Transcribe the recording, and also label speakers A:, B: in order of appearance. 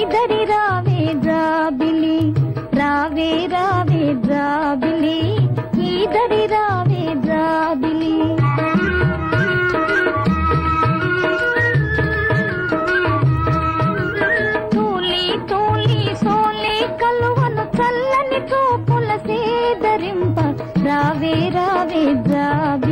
A: ఇదరి రావే జాబిలి రావే రావే జాబిలి ఇదరి రావే జాబిలి తూలి రావే రావే